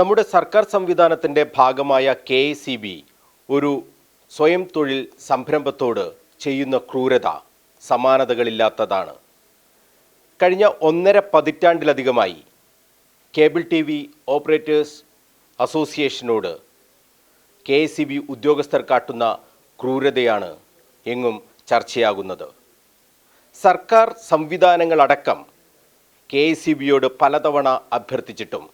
നമ്മുടെ സർക്കാർ സംവിധാനത്തിന്റെ ഭാഗമായ കെ സി ബി ഒരു സ്വയം തൊഴിൽ സംരംഭത്തോട് ചെയ്യുന്ന ക്രൂരത സമാനതകളില്ലാത്തതാണ്. കഴിഞ്ഞ ഒന്നര പതിറ്റാണ്ടിലധികമായി കേബിൾ ടി വി ഓപ്പറേറ്റേഴ്സ് അസോസിയേഷനോട് കെ സി ബി ഉദ്യോഗസ്ഥർ കാട്ടുന്ന ക്രൂരതയാണ് എങ്ങും ചർച്ചയാകുന്നത്. സർക്കാർ സംവിധാനങ്ങളടക്കം കെ സി ബിയോട് പലതവണ അഭ്യർത്ഥിച്ചിട്ടും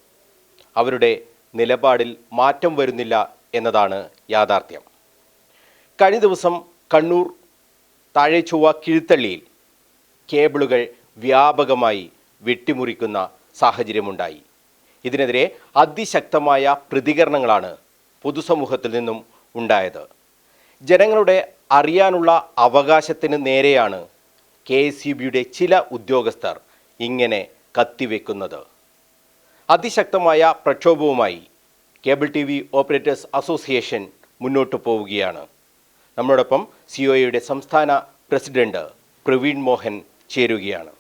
അവരുടെ നിലപാടിൽ മാറ്റം വരുന്നില്ല എന്നതാണ് യാഥാർത്ഥ്യം. കഴിഞ്ഞ ദിവസം കണ്ണൂർ താഴെച്ചൊവ്വ കിഴുത്തള്ളിയിൽ കേബിളുകൾ വ്യാപകമായി വെട്ടിമുറിക്കുന്ന സാഹചര്യമുണ്ടായി. ഇതിനെതിരെ അതിശക്തമായ പ്രതികരണങ്ങളാണ് പൊതുസമൂഹത്തിൽ നിന്നും ഉണ്ടായത്. ജനങ്ങളുടെ അറിയാനുള്ള അവകാശത്തിന് നേരെയാണ് കെ എസ് ചില ഉദ്യോഗസ്ഥർ ഇങ്ങനെ കത്തിവെക്കുന്നത്. അതിശക്തമായ പ്രക്ഷോഭവുമായി cable T V operators association മുന്നോട്ട് പോവുകയാണ്. നമ്മളോടൊപ്പം സിഒയുടെ സംസ്ഥാന പ്രസിഡന്റ് പ്രവീൺ മോഹൻ ചേരുകയാണ്.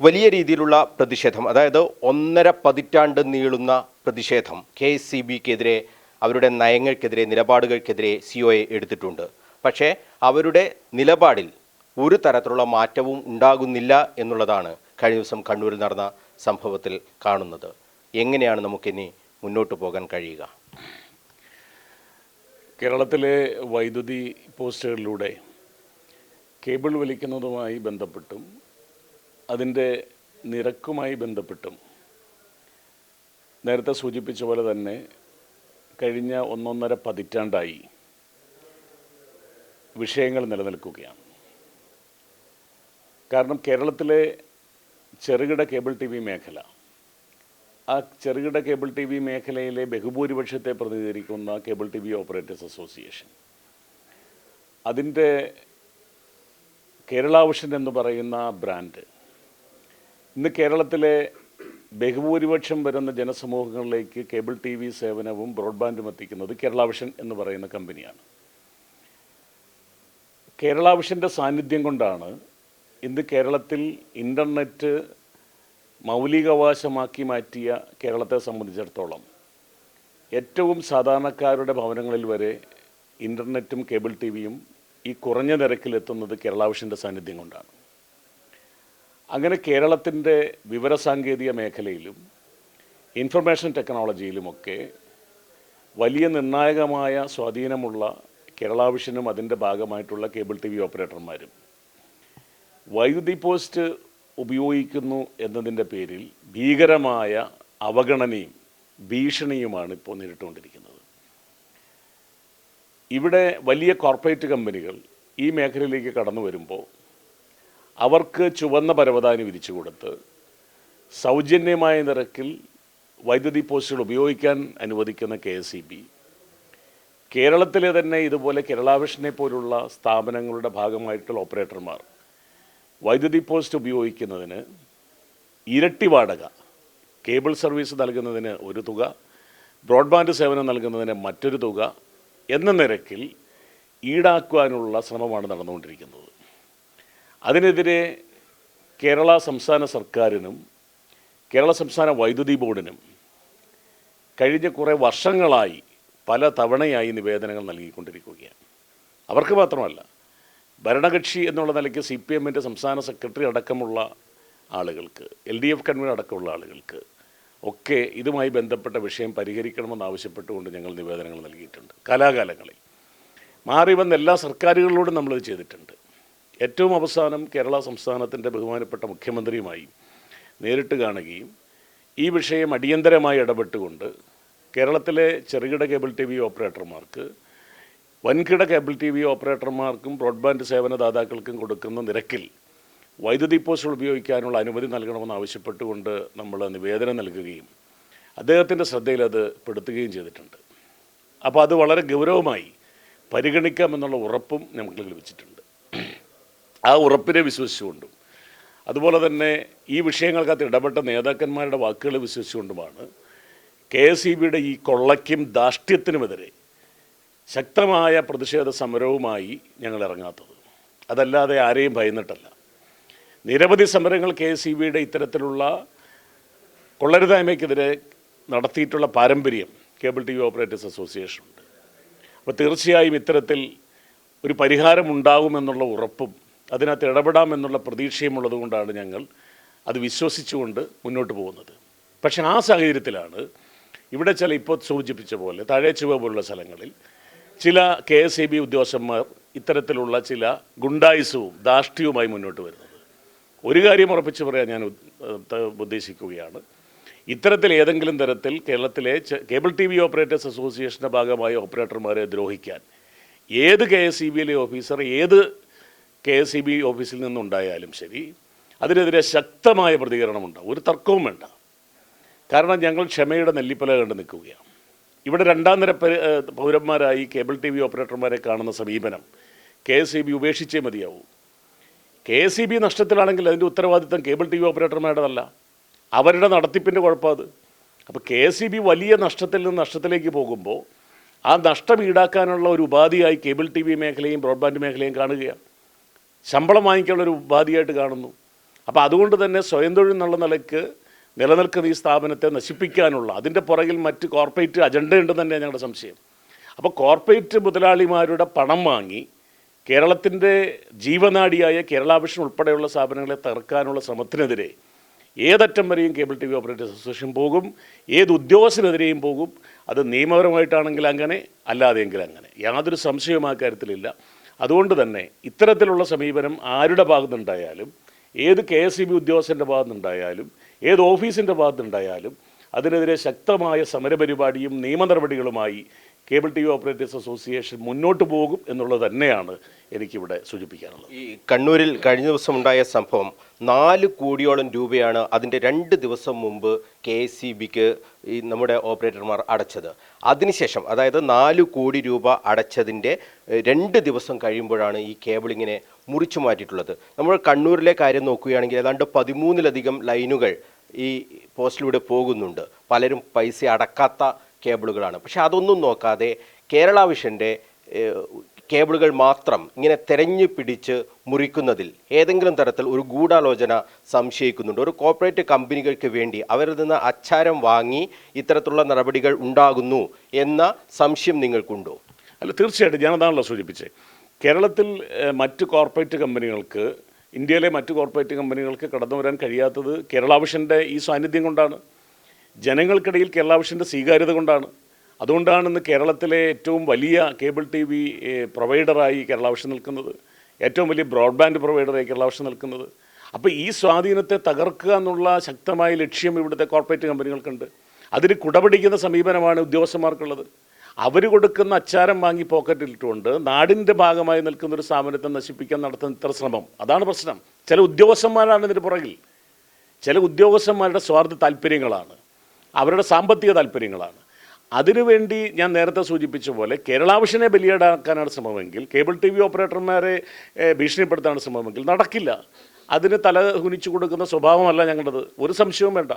വലിയ രീതിയിലുള്ള പ്രതിഷേധം അതായത് ഒന്നര പതിറ്റാണ്ട് നീളുന്ന പ്രതിഷേധം കെ എസ് സി ബിക്കെതിരെ അവരുടെ നയങ്ങൾക്കെതിരെ നിലപാടുകൾക്കെതിരെ സി ഒ എ എടുത്തിട്ടുണ്ട്. പക്ഷേ അവരുടെ നിലപാടിൽ ഒരു തരത്തിലുള്ള മാറ്റവും ഉണ്ടാകുന്നില്ല എന്നുള്ളതാണ് കഴിഞ്ഞ ദിവസം കണ്ണൂരിൽ നടന്ന സംഭവത്തിൽ കാണുന്നത്. എങ്ങനെയാണ് നമുക്കിനി മുന്നോട്ട് പോകാൻ കഴിയുക? കേരളത്തിലെ വൈദ്യുതി പോസ്റ്റുകളിലൂടെ കേബിൾ വലിക്കുന്നതുമായി ബന്ധപ്പെട്ടും അതിന്റെ നിരക്കുമായി ബന്ധപ്പെട്ടും നേരത്തെ സൂചിപ്പിച്ച പോലെ തന്നെ കഴിഞ്ഞ ഒന്നൊന്നര പതിറ്റാണ്ടായി വിഷയങ്ങൾ നിലനിൽക്കുകയാണ്. കാരണം കേരളത്തിലെ ചെറുകിട കേബിൾ ടി വി മേഖല. ആ ചെറുകിട കേബിൾ ടി വി മേഖലയിലെ ബഹുഭൂരിപക്ഷത്തെ പ്രതിനിധീകരിക്കുന്ന cable T V operators association. അതിന്റെ കേരള വിഷൻ എന്ന് പറയുന്ന ബ്രാൻഡ്. ഇന്ന് കേരളത്തിലെ ബഹുഭൂരിപക്ഷം വരുന്ന ജനസമൂഹങ്ങളിലേക്ക് കേബിൾ ടി വി സേവനവും ബ്രോഡ്ബാൻഡും എത്തിക്കുന്നത് കേരള വിഷൻ എന്ന് പറയുന്ന കമ്പനിയാണ്. കേരള വിഷന്റെ സാന്നിധ്യം കൊണ്ടാണ് ഇന്ന് കേരളത്തിൽ ഇന്റർനെറ്റ് മൗലികാവകാശമാക്കി മാറ്റിയ കേരളത്തെ സംബന്ധിച്ചിടത്തോളം ഏറ്റവും സാധാരണക്കാരുടെ ഭവനങ്ങളിൽ വരെ ഇന്റർനെറ്റും കേബിൾ ടി വിയും ഈ കുറഞ്ഞ നിരക്കിലെത്തുന്നത് കേരളാവിഷന്റെ സാന്നിധ്യം കൊണ്ടാണ്. അങ്ങനെ കേരളത്തിന്റെ വിവരസാങ്കേതിക മേഖലയിലും ഇൻഫർമേഷൻ ടെക്നോളജിയിലുമൊക്കെ വലിയ നിർണായകമായ സ്വാധീനമുള്ള കേരളാവിഷനും അതിന്റെ ഭാഗമായിട്ടുള്ള കേബിൾ ടി വി ഓപ്പറേറ്റർമാരും വൈദ്യുതി പോസ്റ്റ് ഉപയോഗിക്കുന്നു എന്നതിന്റെ പേരിൽ ഭീകരമായ അവഗണനയും ഭീഷണിയുമാണ് ഇപ്പോൾ നേരിട്ടുകൊണ്ടിരിക്കുന്നത്. ഇവിടെ വലിയ കോർപ്പറേറ്റ് കമ്പനികൾ ഈ മേഖലയിലേക്ക് കടന്നു വരുമ്പോൾ അവർക്ക് ചുവന്ന പരവതാനി വിരിച്ചു കൊടുത്ത് സൗജന്യമായ നിരക്കിൽ വൈദ്യുതി പോസ്റ്റുകൾ ഉപയോഗിക്കാൻ അനുവദിക്കുന്ന കെ എസ് ഇ ബി കേരളത്തിലെ തന്നെ ഇതുപോലെ കേരളാവിഷനെ പോലുള്ള സ്ഥാപനങ്ങളുടെ ഭാഗമായിട്ടുള്ള ഓപ്പറേറ്റർമാർ വൈദ്യുതി പോസ്റ്റ് ഉപയോഗിക്കുന്നതിന് ഇരട്ടി വാടക കേബിൾ സർവീസ് നൽകുന്നതിന് ഒരു തുക ബ്രോഡ്ബാൻഡ് സേവനം നൽകുന്നതിന് മറ്റൊരു തുക എന്ന നിരക്കിൽ ഈടാക്കുവാനുള്ള ശ്രമമാണ് നടന്നുകൊണ്ടിരിക്കുന്നത്. അതിനെതിരെ കേരള സംസ്ഥാന സർക്കാരിനും കേരള സംസ്ഥാന വൈദ്യുതി ബോർഡിനും കഴിഞ്ഞ കുറേ വർഷങ്ങളായി പല തവണയായി നിവേദനങ്ങൾ നൽകിക്കൊണ്ടിരിക്കുകയാണ്. അവർക്ക് മാത്രമല്ല ഭരണകക്ഷി എന്നുള്ള നിലയ്ക്ക് സി പി എമ്മിന്റെ സംസ്ഥാന സെക്രട്ടറി അടക്കമുള്ള ആളുകൾക്ക് എൽ ഡി എഫ് കൺവീനർ അടക്കമുള്ള ആളുകൾക്ക് ഒക്കെ ഇതുമായി ബന്ധപ്പെട്ട വിഷയം പരിഹരിക്കണമെന്ന് ആവശ്യപ്പെട്ടുകൊണ്ട് ഞങ്ങൾ നിവേദനങ്ങൾ നൽകിയിട്ടുണ്ട്. കാലാകാലങ്ങളിൽ മാറി വന്ന എല്ലാ സർക്കാരുകളിലൂടെ നമ്മളത് ചെയ്തിട്ടുണ്ട്. ഏറ്റവും അവസാനം കേരള സംസ്ഥാനത്തിന്റെ ബഹുമാനപ്പെട്ട മുഖ്യമന്ത്രിയുമായി നേരിട്ട് കാണുകയും ഈ വിഷയം അടിയന്തരമായി ഇടപെട്ടുകൊണ്ട് കേരളത്തിലെ ചെറുകിട കേബിൾ ടി വി ഓപ്പറേറ്റർമാർക്ക് വൻകിട കേബിൾ ടി വി ഓപ്പറേറ്റർമാർക്കും ബ്രോഡ്ബാൻഡ് സേവന ദാതാക്കൾക്കും കൊടുക്കുന്ന നിരക്കിൽ വൈദ്യുതി പോസ്റ്റുകൾ ഉപയോഗിക്കാനുള്ള അനുമതി നൽകണമെന്ന് ആവശ്യപ്പെട്ടുകൊണ്ട് നമ്മൾ നിവേദനം നൽകുകയും അദ്ദേഹത്തിന്റെ ശ്രദ്ധയിൽ അത് പെടുത്തുകയും ചെയ്തിട്ടുണ്ട്. അപ്പോൾ അത് വളരെ ഗൗരവമായി പരിഗണിക്കാമെന്നുള്ള ഉറപ്പും നമുക്ക് ലഭിച്ചിട്ടുണ്ട്. ആ ഉറപ്പിനെ വിശ്വസിച്ചുകൊണ്ടും അതുപോലെ തന്നെ ഈ വിഷയങ്ങൾക്കകത്ത് ഇടപെട്ട നേതാക്കന്മാരുടെ വാക്കുകൾ വിശ്വസിച്ചുകൊണ്ടുമാണ് കെ എസ് ഇ ബിയുടെ ഈ കൊള്ളയ്ക്കും ധാഷ്ട്യത്തിനുമെതിരെ ശക്തമായ പ്രതിഷേധ സമരവുമായി ഞങ്ങൾ ഇറങ്ങാത്തത്. അതല്ലാതെ ആരെയും ഭയന്നിട്ടല്ല. നിരവധി സമരങ്ങൾ കെ എസ് ഇ ബിയുടെ ഇത്തരത്തിലുള്ള കൊള്ളരുതായ്മയ്ക്കെതിരെ നടത്തിയിട്ടുള്ള പാരമ്പര്യം cable T V operators association ഉണ്ട്. അപ്പോൾ തീർച്ചയായും ഇത്തരത്തിൽ ഒരു പരിഹാരം ഉണ്ടാകുമെന്നുള്ള ഉറപ്പും അതിനകത്ത് ഇടപെടാമെന്നുള്ള പ്രതീക്ഷയും ഉള്ളതുകൊണ്ടാണ് ഞങ്ങൾ അത് വിശ്വസിച്ചുകൊണ്ട് മുന്നോട്ട് പോകുന്നത്. പക്ഷേ ആ സാഹചര്യത്തിലാണ് ഇവിടെ ചില ഇപ്പോൾ സൂചിപ്പിച്ച പോലെ താഴെ ചുവ പോലുള്ള സ്ഥലങ്ങളിൽ ചില കെ എസ് ഇ ബി ഉദ്യോഗസ്ഥന്മാർ ഇത്തരത്തിലുള്ള ചില ഗുണ്ടായുസവും ധാർഷ്ട്യവുമായി മുന്നോട്ട് വരുന്നത്. ഒരു കാര്യം ഉറപ്പിച്ച് പറയാൻ ഞാൻ ഉദ്ദേശിക്കുകയാണ്. ഇത്തരത്തിൽ ഏതെങ്കിലും തരത്തിൽ കേരളത്തിലെ കേബിൾ ടി വി ഓപ്പറേറ്റേഴ്സ് അസോസിയേഷന്റെ ഭാഗമായ ഓപ്പറേറ്റർമാരെ ദ്രോഹിക്കാൻ ഏത് കെ എസ് ഇ ബിയിലെ ഓഫീസർ ഏത് കെ എസ് ഇ ബി ഓഫീസിൽ നിന്നുണ്ടായാലും ശരി അതിനെതിരെ ശക്തമായ പ്രതികരണമുണ്ട് ഒരു തർക്കവും വേണ്ട. കാരണം ഞങ്ങൾ ക്ഷമയുടെ നെല്ലിപ്പല കണ്ട് നിൽക്കുകയാണ്. ഇവിടെ രണ്ടാം നിര പൗരന്മാരായി കേബിൾ ടി വി ഓപ്പറേറ്റർമാരെ കാണുന്ന സമീപനം കെ എസ് ഇ ബി ഉപേക്ഷിച്ചേ മതിയാവൂ. കെ എസ് ഇ ബി നഷ്ടത്തിലാണെങ്കിൽ അതിന്റെ ഉത്തരവാദിത്തം കേബിൾ ടി വി ഓപ്പറേറ്റർമാരുടേതല്ല. അവരുടെ നടത്തിപ്പിന്റെ കുഴപ്പമത് അപ്പോൾ കെ എസ് ഇ ബി വലിയ നഷ്ടത്തിൽ നിന്ന് നഷ്ടത്തിലേക്ക് പോകുമ്പോൾ ആ നഷ്ടം ഈടാക്കാനുള്ള ഒരു ഉപാധിയായി കേബിൾ ടി വി മേഖലയും ബ്രോഡ്ബാൻഡ് മേഖലയും കാണുകയാണ്. ശമ്പളം വാങ്ങിക്കാനുള്ള ഒരു ഉപാധിയായിട്ട് കാണുന്നു. അപ്പോൾ അതുകൊണ്ട് തന്നെ സ്വയം തൊഴിൽ എന്നുള്ള നിലയ്ക്ക് നിലനിൽക്കുന്ന ഈ സ്ഥാപനത്തെ നശിപ്പിക്കാനുള്ള അതിന്റെ പുറകിൽ മറ്റ് കോർപ്പറേറ്റ് അജണ്ടയുണ്ടെന്ന് തന്നെ ഞങ്ങളുടെ സംശയം. അപ്പോൾ കോർപ്പറേറ്റ് മുതലാളിമാരുടെ പണം വാങ്ങി കേരളത്തിന്റെ ജീവനാടിയായ കേരള വിഷൻ ഉൾപ്പെടെയുള്ള സ്ഥാപനങ്ങളെ തകർക്കാനുള്ള ശ്രമത്തിനെതിരെ ഏതറ്റം വരെയും cable T V operators association പോകും ഏത് ഉദ്യോഗസ്ഥനെതിരെയും പോകും. അത് നിയമപരമായിട്ടാണെങ്കിൽ അങ്ങനെ അല്ലാതെയെങ്കിൽ അങ്ങനെ. യാതൊരു സംശയവും ആ കാര്യത്തിലില്ല. അതുകൊണ്ട് തന്നെ ഇത്തരത്തിലുള്ള സമീപനം ആരുടെ ഭാഗത്തുനിന്നുണ്ടായാലും ഏത് കെ എസ് ഇ ബി ഉദ്യോഗസ്ഥന്റെ ഭാഗത്തുനിന്നുണ്ടായാലും ഏത് ഓഫീസിന്റെ ഭാഗത്തുണ്ടായാലും അതിനെതിരെ ശക്തമായ സമരപരിപാടിയും നിയമ നടപടികളുമായി cable T V operators association മുന്നോട്ട് പോകും എന്നുള്ളത് തന്നെയാണ് എനിക്കിവിടെ സൂചിപ്പിക്കാനുള്ളത്. ഈ കണ്ണൂരിൽ കഴിഞ്ഞ ദിവസം ഉണ്ടായ സംഭവം നാല് കോടിയോളം രൂപയാണ് അതിന്റെ രണ്ട് ദിവസം മുമ്പ് കെ എസ് സി ബിക്ക് ഈ നമ്മുടെ ഓപ്പറേറ്റർമാർ അടച്ചത്. അതിനുശേഷം അതായത് നാല് കോടി രൂപ അടച്ചതിന്റെ രണ്ട് ദിവസം കഴിയുമ്പോഴാണ് ഈ കേബിളിങ്ങിനെ മുറിച്ചു മാറ്റിയിട്ടുള്ളത്. നമ്മൾ കണ്ണൂരിലെ കാര്യം നോക്കുകയാണെങ്കിൽ ഏതാണ്ട് പതിമൂന്നിലധികം ലൈനുകൾ ഈ പോസ്റ്റിലൂടെ പോകുന്നുണ്ട്. പലരും പൈസ അടക്കാത്ത കേബിളുകളാണ്. പക്ഷെ അതൊന്നും നോക്കാതെ കേരള വിഷന്റെ കേബിളുകൾ മാത്രം ഇങ്ങനെ തെരഞ്ഞു പിടിച്ച് മുറിക്കുന്നതിൽ ഏതെങ്കിലും തരത്തിൽ ഒരു ഗൂഢാലോചന സംശയിക്കുന്നുണ്ട്. ഒരു കോർപ്പറേറ്റ് കമ്പനികൾക്ക് വേണ്ടി അവരിൽ നിന്ന് അച്ചാരം വാങ്ങി ഇത്തരത്തിലുള്ള നടപടികൾ ഉണ്ടാകുന്നു എന്ന സംശയം നിങ്ങൾക്കുണ്ടോ? അല്ല തീർച്ചയായിട്ടും ഞാനതാണല്ലോ സൂചിപ്പിച്ചത്. കേരളത്തിൽ മറ്റ് കോർപ്പറേറ്റ് കമ്പനികൾക്ക് ഇന്ത്യയിലെ മറ്റ് കോർപ്പറേറ്റ് കമ്പനികൾക്ക് കടന്നു വരാൻ കഴിയാത്തത് കേരളാവിഷന്റെ ഈ സാന്നിധ്യം കൊണ്ടാണ്. ജനങ്ങൾക്കിടയിൽ കേരളാവിഷന്റെ സ്വീകാര്യത കൊണ്ടാണ്. അതുകൊണ്ടാണ് ഇന്ന് കേരളത്തിലെ ഏറ്റവും വലിയ കേബിൾ ടി വി പ്രൊവൈഡറായി കേരളാവിഷൻ നിൽക്കുന്നത്. ഏറ്റവും വലിയ ബ്രോഡ്ബാൻഡ് പ്രൊവൈഡറായി കേരളാവിഷൻ നിൽക്കുന്നത്. അപ്പോൾ ഈ സ്വാധീനത്തെ തകർക്കുക എന്നുള്ള ശക്തമായ ലക്ഷ്യം ഇവിടുത്തെ കോർപ്പറേറ്റ് കമ്പനികൾക്കുണ്ട് അതിന് കുടപിടിക്കുന്ന സമീപനമാണ് ഉദ്യോഗസ്ഥന്മാർക്കുള്ളത്. അവർ കൊടുക്കുന്ന അച്ചാരം വാങ്ങി പോക്കറ്റിലിട്ടുകൊണ്ട് നാടിന്റെ ഭാഗമായി നിൽക്കുന്ന ഒരു സ്ഥാപനത്തെ നശിപ്പിക്കാൻ നടത്തുന്ന ഇത്ര ശ്രമം. അതാണ് പ്രശ്നം. ചില ഉദ്യോഗസ്ഥന്മാരാണ് ഇതിന് പുറകിൽ. ചില ഉദ്യോഗസ്ഥന്മാരുടെ സ്വാർത്ഥ താല്പര്യങ്ങളാണ്. അവരുടെ സാമ്പത്തിക താല്പര്യങ്ങളാണ്. അതിനുവേണ്ടി ഞാൻ നേരത്തെ സൂചിപ്പിച്ച പോലെ കേരളാവിഷനെ ബലിയേടാക്കാനാണ് ശ്രമമെങ്കിൽ കേബിൾ ടി വി ഓപ്പറേറ്റർമാരെ ഭീഷണിപ്പെടുത്താനാണ് ശ്രമമെങ്കിൽ നടക്കില്ല. അതിന് തല കുനിച്ചു കൊടുക്കുന്ന സ്വഭാവമല്ല ഞങ്ങളുടേത്. ഒരു സംശയവും വേണ്ട.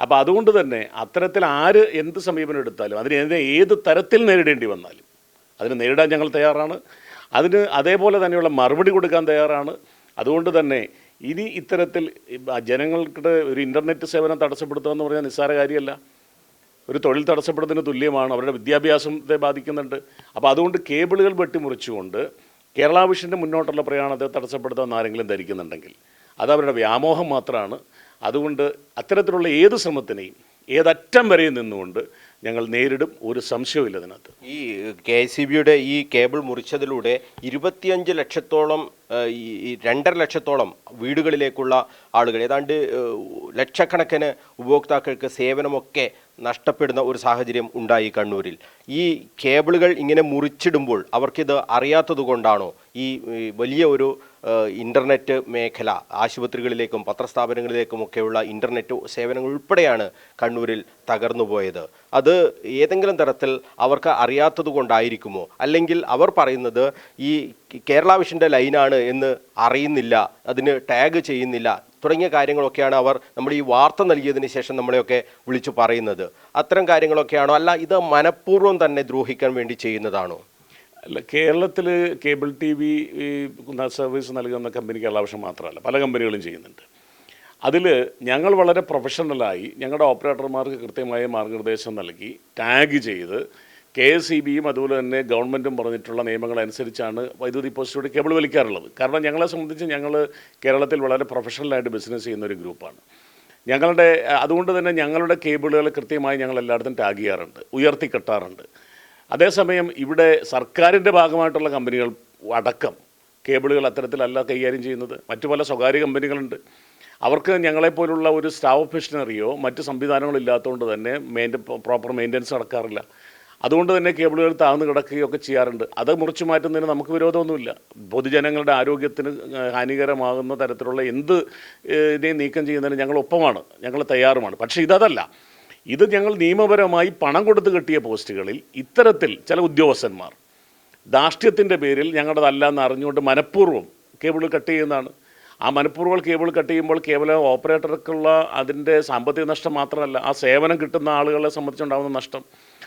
അപ്പോൾ അതുകൊണ്ട് തന്നെ അത്തരത്തിൽ ആര് എന്ത് സമീപനം എടുത്താലും അതിനെതിരെ ഏത് തരത്തിൽ നേരിടേണ്ടി വന്നാലും അതിന് നേരിടാൻ ഞങ്ങൾ തയ്യാറാണ്. അതിന് അതേപോലെ തന്നെയുള്ള മറുപടി കൊടുക്കാൻ തയ്യാറാണ്. അതുകൊണ്ട് തന്നെ ഇനി ഇത്തരത്തിൽ ജനങ്ങളുടെ ഒരു ഇന്റർനെറ്റ് സേവനം തടസ്സപ്പെടുത്തുക എന്ന് പറഞ്ഞാൽ നിസ്സാര കാര്യമല്ല. ഒരു തൊഴിൽ തടസ്സപ്പെടുന്നതിന് തുല്യമാണ്. അവരുടെ വിദ്യാഭ്യാസത്തെ ബാധിക്കുന്നുണ്ട്. അപ്പോൾ അതുകൊണ്ട് കേബിളുകൾ വെട്ടിമുറിച്ചുകൊണ്ട് കേരള വിഷന്റെ മുന്നോട്ടുള്ള പ്രയാണത്തെ തടസ്സപ്പെടുത്താമെന്ന് ആരെങ്കിലും ധരിക്കുന്നുണ്ടെങ്കിൽ അത് അവരുടെ വ്യാമോഹം മാത്രമാണ്. അതുകൊണ്ട് അത്തരത്തിലുള്ള ഏത് ശ്രമത്തിനെയും ഏതറ്റം വരെ നിന്നുകൊണ്ട് ഞങ്ങൾ നേരിടും ഒരു സംശയവുമില്ല അതിനകത്ത്. ഈ കെ സി ബിയുടെ ഈ കേബിൾ മുറിച്ചതിലൂടെ ഇരുപത്തിയഞ്ച് ലക്ഷത്തോളം ഈ രണ്ടര ലക്ഷത്തോളം വീടുകളിലേക്കുള്ള ആളുകൾ ഏതാണ്ട് ലക്ഷക്കണക്കിന് ഉപഭോക്താക്കൾക്ക് സേവനമൊക്കെ നഷ്ടപ്പെടുന്ന ഒരു സാഹചര്യം ഉണ്ടായി കണ്ണൂരിൽ. ഈ കേബിളുകൾ ഇങ്ങനെ മുറിച്ചിടുമ്പോൾ അവർക്കിത് അറിയാത്തത് കൊണ്ടാണോ ഈ വലിയ ഒരു ഇന്റർനെറ്റ് മേഖല ആശുപത്രികളിലേക്കും പത്രസ്ഥാപനങ്ങളിലേക്കും ഒക്കെയുള്ള ഇന്റർനെറ്റ് സേവനങ്ങൾ ഉൾപ്പെടെയാണ് കണ്ണൂരിൽ തകർന്നു പോയത്. അത് ഏതെങ്കിലും തരത്തിൽ അവർക്ക് അറിയാത്തത് കൊണ്ടായിരിക്കുമോ? അല്ലെങ്കിൽ അവർ പറയുന്നത് ഈ കേരള വിഷന്റെ ലൈനാണ് എന്ന് അറിയുന്നില്ല അതിന് ടാഗ് ചെയ്യുന്നില്ല തുടങ്ങിയ കാര്യങ്ങളൊക്കെയാണ് അവർ നമ്മൾ ഈ വാർത്ത നൽകിയതിന് ശേഷം നമ്മളെയൊക്കെ വിളിച്ചു പറയുന്നത്. അത്തരം കാര്യങ്ങളൊക്കെയാണോ? അല്ല ഇത് മനഃപൂർവം തന്നെ ദ്രോഹിക്കാൻ വേണ്ടി ചെയ്യുന്നതാണോ? അല്ല കേരളത്തിൽ കേബിൾ ടി വി സർവീസ് നൽകുന്ന കമ്പനി കേരളാവശ്യം മാത്രമല്ല പല കമ്പനികളും ചെയ്യുന്നുണ്ട്. അതിൽ ഞങ്ങൾ വളരെ പ്രൊഫഷണലായി ഞങ്ങളുടെ ഓപ്പറേറ്റർമാർക്ക് കൃത്യമായ മാർഗനിർദ്ദേശം നൽകി ടാഗ് ചെയ്ത് കെ എസ് ഇ ബിയും അതുപോലെ തന്നെ ഗവൺമെന്റും പറഞ്ഞിട്ടുള്ള നിയമങ്ങൾ അനുസരിച്ചാണ് വൈദ്യുതി പോസ്റ്റിലൂടെ കേബിൾ വലിക്കാറുള്ളത്. കാരണം ഞങ്ങളെ സംബന്ധിച്ച് ഞങ്ങൾ കേരളത്തിൽ വളരെ പ്രൊഫഷണലായിട്ട് ബിസിനസ് ചെയ്യുന്ന ഒരു ഗ്രൂപ്പാണ്. ഞങ്ങളുടെ അതുകൊണ്ട് തന്നെ ഞങ്ങളുടെ കേബിളുകൾ കൃത്യമായി ഞങ്ങൾ എല്ലായിടത്തും ടാഗ് ചെയ്യാറുണ്ട് ഉയർത്തി കെട്ടാറുണ്ട് അതേസമയം ഇവിടെ സർക്കാരിന്റെ ഭാഗമായിട്ടുള്ള കമ്പനികൾ അടക്കം കേബിളുകൾ അത്തരത്തിലല്ല കൈകാര്യം ചെയ്യുന്നത്. മറ്റു പല സ്വകാര്യ കമ്പനികളുണ്ട്. അവർക്ക് ഞങ്ങളെപ്പോലുള്ള ഒരു സ്റ്റാഫ് മെഷീനറിയോ മറ്റ് സംവിധാനങ്ങളോ ഇല്ലാത്തതുകൊണ്ട് തന്നെ മെയിന്റെ പ്രോപ്പർ മെയിന്റനൻസ് നടക്കാറില്ല. അതുകൊണ്ട് തന്നെ കേബിളുകൾ താഴ്ന്നു കിടക്കുകയൊക്കെ ചെയ്യാറുണ്ട്. അത് മുറിച്ചു മാറ്റുന്നതിന് നമുക്ക് വിരോധമൊന്നുമില്ല. പൊതുജനങ്ങളുടെ ആരോഗ്യത്തിന് ഹാനികരമാകുന്ന തരത്തിലുള്ള എന്ത് ഇതേ നീക്കം ചെയ്യുന്നതിന് ഞങ്ങൾ ഒപ്പമാണ് ഞങ്ങൾ തയ്യാറുമാണ്. പക്ഷേ ഇതല്ല. ഇത് ഞങ്ങൾ നിയമപരമായി പണം കൊടുത്ത് കിട്ടിയ പോസ്റ്റുകളിൽ ഇത്തരത്തിൽ ചില ഉദ്യോഗസ്ഥന്മാർ ധാർഷ്ട്യത്തിന്റെ പേരിൽ ഞങ്ങളുടേതല്ല എന്ന് അറിഞ്ഞുകൊണ്ട് മനഃപൂർവം കേബിൾ കട്ട് ചെയ്യുന്നതാണ്. ആ മനഃപൂർവം കേബിൾ കട്ട് ചെയ്യുമ്പോൾ കേവലം ഓപ്പറേറ്റർക്കുള്ള അതിന്റെ സാമ്പത്തിക നഷ്ടം മാത്രമല്ല ആ സേവനം കിട്ടുന്ന ആളുകളെ സംബന്ധിച്ചുണ്ടാകുന്ന നഷ്ടം.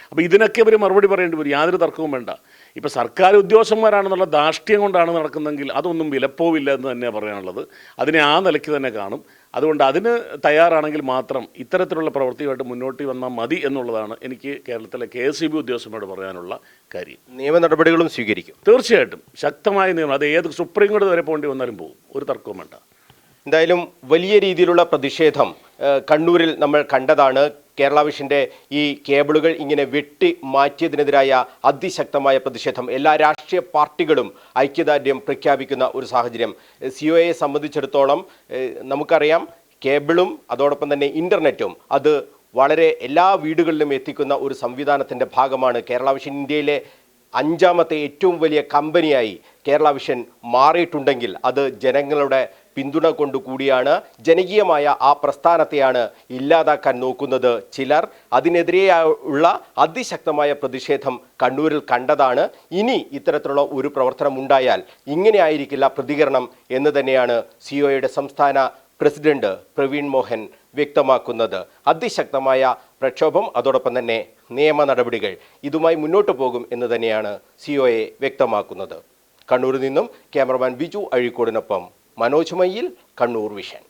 അപ്പോൾ ഇതിനൊക്കെ ഇവർ മറുപടി പറയേണ്ടി വരും. യാതൊരു തർക്കവും വേണ്ട. ഇപ്പോൾ സർക്കാർ ഉദ്യോഗസ്ഥന്മാരാണെന്നുള്ള ധാർഷ്ട്യം കൊണ്ടാണ് നടക്കുന്നതെങ്കിൽ അതൊന്നും വിലപ്പോവില്ല എന്ന് തന്നെ പറയാനുള്ളത്. അതിനെ ആ നിലയ്ക്ക് തന്നെ കാണും. അതുകൊണ്ട് അതിന് തയ്യാറാണെങ്കിൽ മാത്രം ഇത്തരത്തിലുള്ള പ്രവൃത്തിയുമായിട്ട് മുന്നോട്ട് വന്നാൽ മതി എന്നുള്ളതാണ് എനിക്ക് കേരളത്തിലെ കെ എസ് ഇ ബി ഉദ്യോഗസ്ഥന്മാരോട് പറയാനുള്ള കാര്യം. നിയമ നടപടികളും സ്വീകരിക്കും. തീർച്ചയായിട്ടും. ശക്തമായ നിയമം. അത് ഏത് സുപ്രീം കോടതി വരെ പോകേണ്ടി വന്നാലും പോകും ഒരു തർക്കവും വേണ്ട. എന്തായാലും വലിയ രീതിയിലുള്ള പ്രതിഷേധം കണ്ണൂരിൽ നമ്മൾ കണ്ടതാണ്. കേരള വിഷന്റെ ഈ കേബിളുകൾ ഇങ്ങനെ വെട്ടി മാറ്റിയതിനെതിരായ അതിശക്തമായ പ്രതിഷേധം. എല്ലാ രാഷ്ട്രീയ പാർട്ടികളും ഐക്യദാർഢ്യം പ്രഖ്യാപിക്കുന്ന ഒരു സാഹചര്യം. സി ഒ എയെ സംബന്ധിച്ചിടത്തോളം നമുക്കറിയാം കേബിളും അതോടൊപ്പം തന്നെ ഇന്റർനെറ്റും അത് വളരെ എല്ലാ വീടുകളിലും എത്തിക്കുന്ന ഒരു സംവിധാനത്തിന്റെ ഭാഗമാണ്. കേരള വിഷൻ ഇന്ത്യയിലെ അഞ്ചാമത്തെ ഏറ്റവും വലിയ കമ്പനിയായി കേരള വിഷൻ മാറിയിട്ടുണ്ടെങ്കിൽ അത് ജനങ്ങളുടെ പിന്തുണ കൊണ്ടുകൂടിയാണ് ജനകീയമായ ആ പ്രസ്ഥാനത്തെയാണ് ഇല്ലാതാക്കാൻ നോക്കുന്നത് ചിലർ. അതിനെതിരെയുള്ള അതിശക്തമായ പ്രതിഷേധം കണ്ണൂരിൽ കണ്ടതാണ്. ഇനി ഇത്തരത്തിലുള്ള ഒരു പ്രവർത്തനം ഉണ്ടായാൽ ഇങ്ങനെ ആയിരിക്കില്ല പ്രതികരണം എന്ന് തന്നെയാണ് സിഒയുടെ സംസ്ഥാന പ്രസിഡന്റ് പ്രവീൺ മോഹൻ വ്യക്തമാക്കുന്നത്. അതിശക്തമായ പ്രക്ഷോഭം അതോടൊപ്പം തന്നെ നിയമ നടപടികൾ ഇതുമായി മുന്നോട്ട് പോകും എന്ന് തന്നെയാണ് സിഒയെ വ്യക്തമാക്കുന്നത്. കണ്ണൂരിൽ നിന്നും ക്യാമറമാൻ ബിജു അഴീക്കോടിനൊപ്പം മനോജ് കണ്ണൂർ വിഷൻ.